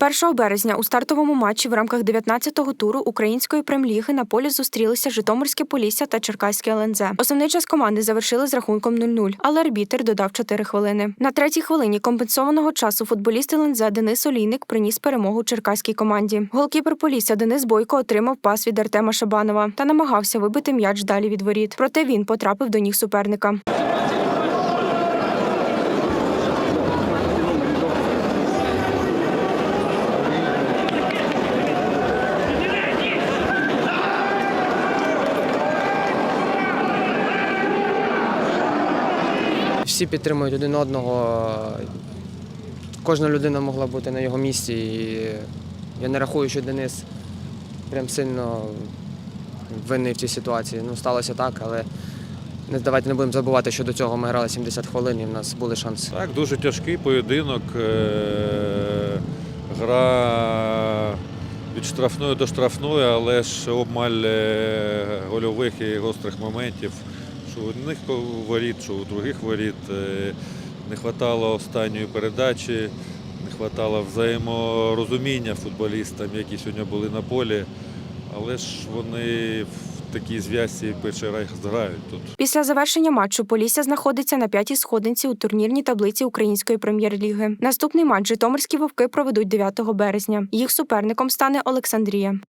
1 березня у стартовому матчі в рамках 19-го туру української прем'єр-ліги на полі зустрілися Житомирське Полісся та Черкаське ЛНЗ. Основний час команди завершили з рахунком 0-0, але арбітер додав 4 хвилини. На третій хвилині компенсованого часу футболіст ЛНЗ Денис Олійник приніс перемогу черкаській команді. Голкіпер Полісся Денис Бойко отримав пас від Артема Шабанова та намагався вибити м'яч далі від воріт. Проте він потрапив до ніг суперника. Всі підтримують один одного. Кожна людина могла бути на його місці. І я не рахую, що Денис прям сильно винний в цій ситуації. Ну, сталося так, але не, давайте не будемо забувати, що до цього ми грали 70 хвилин і в нас були шанси. Так, дуже тяжкий поєдинок. е, Гра від штрафної до штрафної, але ж обмаль е, гольових і гострих моментів. У одних воріт, що у других воріт. Е, Не вистачало останньої передачі, не вистачало взаєморозуміння футболістам, які сьогодні були на полі. Але ж вони в такій зв'язці перший раз грають тут. Після завершення матчу Полісся знаходиться на п'ятій сходинці у турнірній таблиці Української прем'єр-ліги. Наступний матч Житомирські вовки проведуть 9 березня. Їх суперником стане Олександрія.